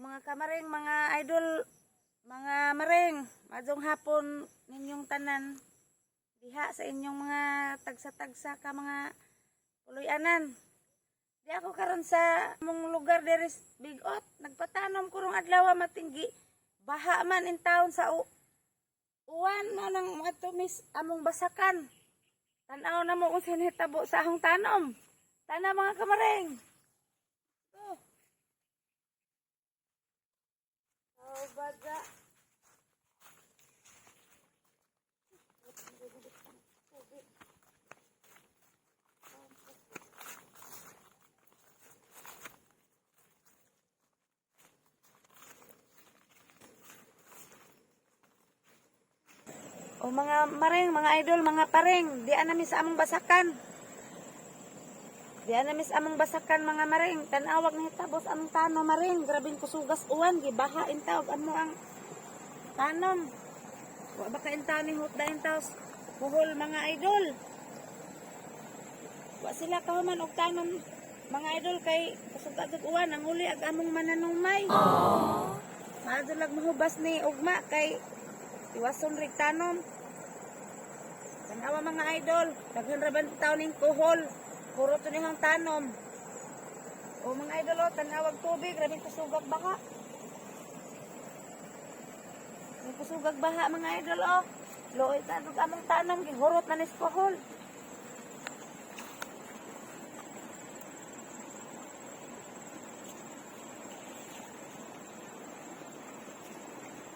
mga kamaring, mga idol, mga maring, madong hapon ninyong tanan. Diha sa inyong mga tagsa-tagsa ka mga puloy-anan. Di ako karon sa mong lugar dere Bigot. Nagpatanom ko rong adlaw matinggi. Baha man in town sa u uwan na ng mga tumis among basakan. Tanaw na mo kung sinitabo sa akong tanom. Tana mga kamaring. Oh, baga. O mga maring, mga idol, mga paring, di anami sa among basakan. Di anami sa among basakan mga maring, tanawag ni tabos among tano maring, grabing kusugas uwan, gibaha intawag amo ang tanom. Wa ba ka intaw ni hut dahin taos mga idol. Wa sila kahuman og tanom mga idol kay kasugat og uwan ang huli ag among mananumay. Maadol mahubas ni ugma kay Iwason rig tanom. Tanawa mga idol, daghan ra ba taon ning kuhol. Puro to nihang tanom. O mga idol, oh, tanawag tubig, rabing kusugag baka. May kusugag baha mga idol, oh. Looy ta dug among tanom, gihurot na nis kuhol.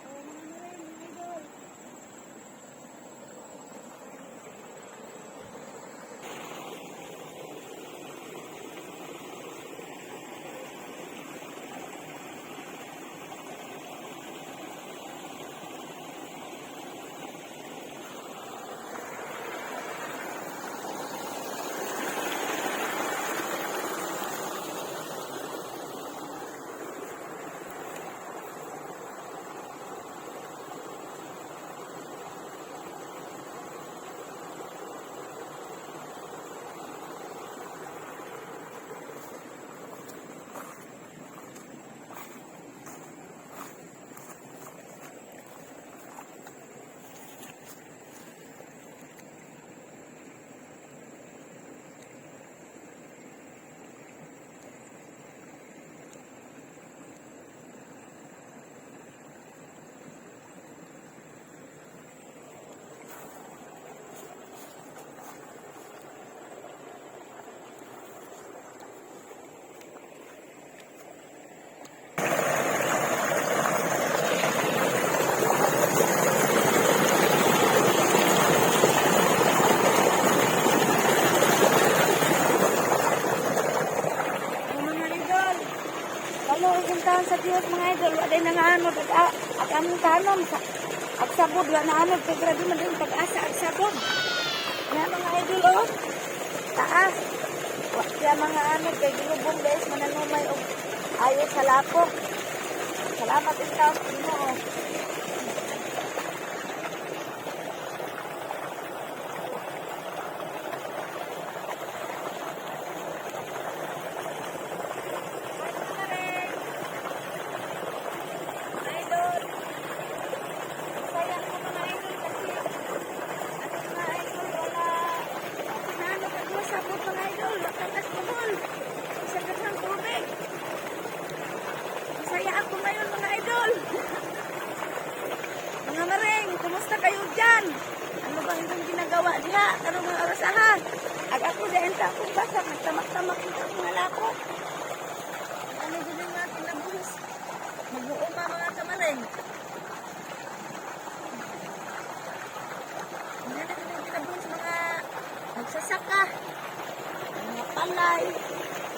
Oh, mga maray, mga idol. Ang mga idol. Kalo ang taon sa Diyos mga idol, waday na nga ano, at, at among tanom sa at sabod, wala na ano, kay grabe man din pag-asa at sabod. Nga mga idol, oh, taas. Kaya mga ano, kay ginubong guys, mananumay, oh, ayos sa lapok. Salamat din taon sa inyo, oh. Idol. Saya ko mga idol kasi ating mga idol wala sinano ka doon sa abot mga idol. Wakatas ko doon. Isa ka ng tubig. Masaya ako ngayon mga idol. mga maring, kumusta kayo dyan? Ano bang ginagawa diha? Karong mga orasahan. Ag ako dahil sa akong basa, nagtamak-tamak ito ang mga lako. Ano din ang natin nabuhos? Magbuo pa mga kamaring. Hindi na kami kinabun sa mga magsasaka, mga palay,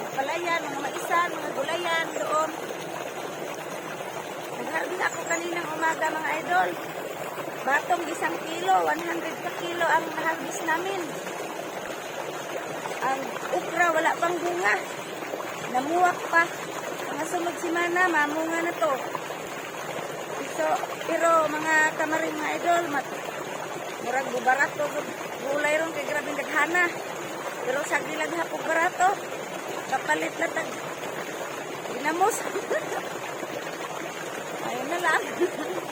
mga palayan, mga maisan, mga gulayan doon. Nagharvest ako kaninang umaga mga idol. Batong isang kilo, 100 ka kilo ang naharvest namin. Ang ukra wala pang bunga. Namuwak pa. Mga sunod simana, mamunga na to. So, pero mga kamaring mga idol, mat, murag barato gulay ron kay grabe daghana. Pero sagdi lang hapog barato. Kapalit na tag ginamos.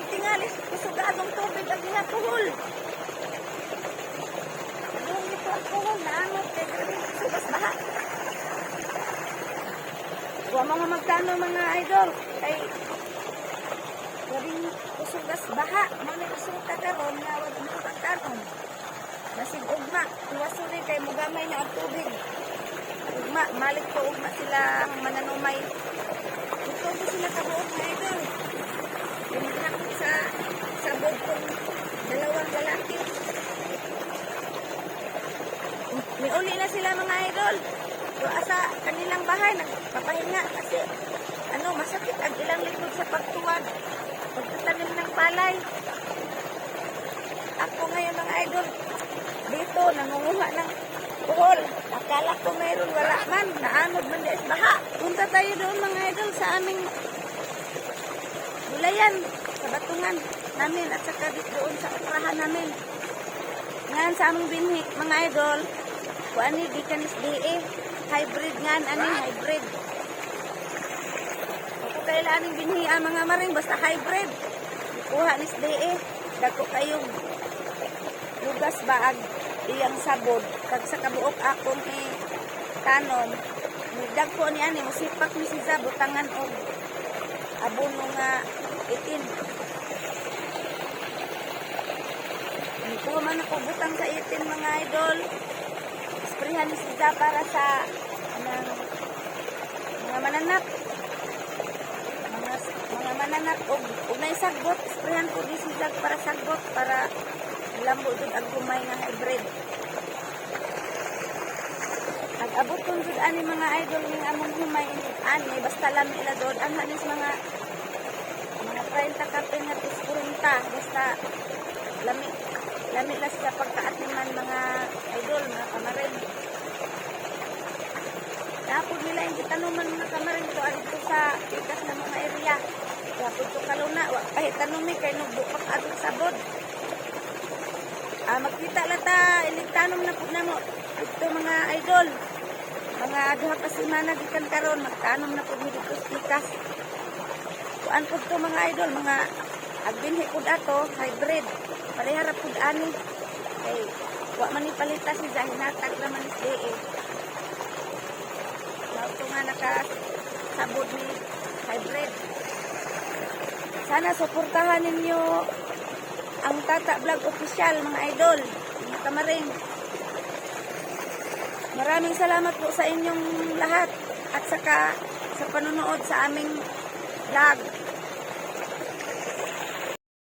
og tingali kusog agong tubig ang ginakuhol. Yung ito ang kuhol na anot kay grabe sugas baha. Wa mga magkano mga idol kay grabe kusugas baha. Mga resulta karon nga wa mo kakanon. Basig ugma, iwason kay mugamay na ang tubig. Ugma, malik ko ugma sila mananumay. Ito sila kabuok na idol. Pinagnak sa sa kong dalawang lalaki. May uli na sila mga idol. Doa sa kanilang bahay, nagpapahinga kasi ano, masakit ang ilang likod sa pagtuwad. Pagtatanim ng palay. Ako ngayon mga idol, dito nangunguha ng buhol. Akala ko mayroon wala man, naanod man des baha. Punta tayo doon mga idol sa aming gulayan, sa batungan namin at saka doon sa operahan namin. Ngayon sa aming binhi, mga idol, kuan ni di kanis DE, hybrid ngan ani hybrid. Ako kailangan ng binhi ang mga maring basta hybrid. Kuha ni DE, dako kayong lugas baag iyang sabod. Kag sa kabuok akong i tanom nigdag ko ni ani musipak ni siya butangan og abono nga itin. Ito man ako butang sa itin mga idol Siya para sa anang, mga mananap mga, mga mananap og og na sagbot sprayhan ko di siya para sagbot para lambo jud ang kumay nga hybrid. Ang abot kong jud ani mga idol ning among humay ani basta lang ila dod ang hanis mga mga 30 ka pin nga 40 basta lami lami na sa pagkaatiman mga idol mga kamarin. Tapos nila yung gitanuman mga kamarin ko adto sa ikas na mga area. Tapos to kaluna, kahit tanumi kay nagbupak adto sabod. Ah, magkita lata, iligtanom na po na mo. Ito mga idol. Mga duha ka semana gikan karon magtanom na po mi dito sa ikas. Kuan po to mga idol, mga agbinhi pud ato, hybrid. Parehara pud ani. Kay wa man ni palita si hinatag naman is DE. Ito nga naka ni hybrid. Sana suportahan ninyo ang Tata Vlog Official, mga idol, mga kamaring. Maraming salamat po sa inyong lahat at saka sa panonood sa aming vlog.